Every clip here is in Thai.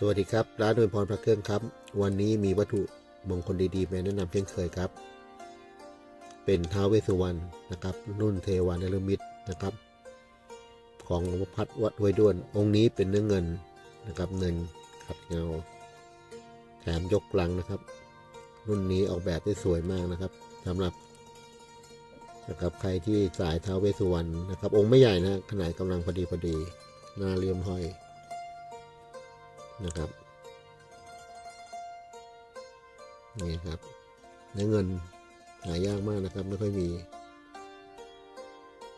สวัสดีครับ ร้านโดยพรพระเครื่องครับ วันนี้มีวัตถุมงคลดีๆมาแนะนำเช่นเคยครับ เป็นท้าวเวสุวรรณนะครับ รุ่นเทวานรมิตนะครับ ของหลวงพ่อพัดวัดห้วยด้วน องค์นี้เป็นเนื้อเงินนะครับเงินขัดเงา แถมยกกลังนะครับ รุ่นนี้ออกแบบได้สวยมากนะครับสำหรับนะครับใครที่สายท้าวเวสุวรรณนะครับ องค์ไม่ใหญ่นะขนาดกำลังพอดีพอดีหน้าเรียมห้อย นะครับนี่ครับเนื้อเงินหายากมากนะครับ ไม่ค่อยมี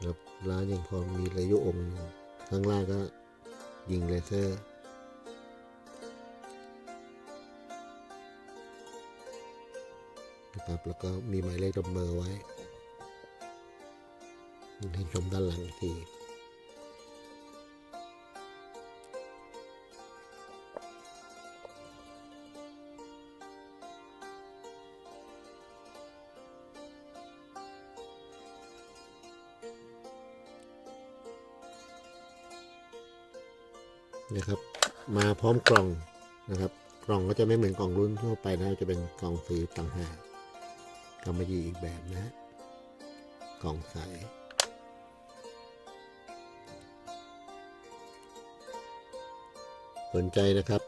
ครับร้านยังพอมีระยุองค์ข้างล่างก็ยิงเลเซอร์นะครับแล้วก็มีหมายเลขดับเบอร์ไว้ให้ชมด้านหลังอีกที นะครับ มาพร้อมกล่องนะครับ กล่องก็จะไม่เหมือนกล่องรุ่นทั่วไปนะจะเป็นกล่องสีต่างหากกำมะหยี่อีกแบบนะฮะกล่องใสสนใจนะครับ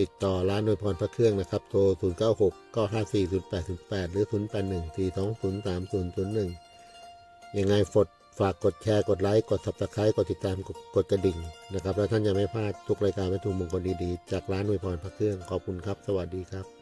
ติดต่อร้านโดยพรพระเครื่องนะครับ โทร 0 9 6 9 5 4 0 8 0 8 หรือ 0 8 1 4 2 0 3 0 0 1 ยังไงฝด ฝากกดแชร์กดไลค์กด subscribe กดติดตามกดกดกระดิ่งนะครับ แล้วท่านจะไม่พลาดทุกรายการวัตถุมงคลดีๆ จากร้านโดยพรพระเครื่องขอบคุณครับ สวัสดีครับ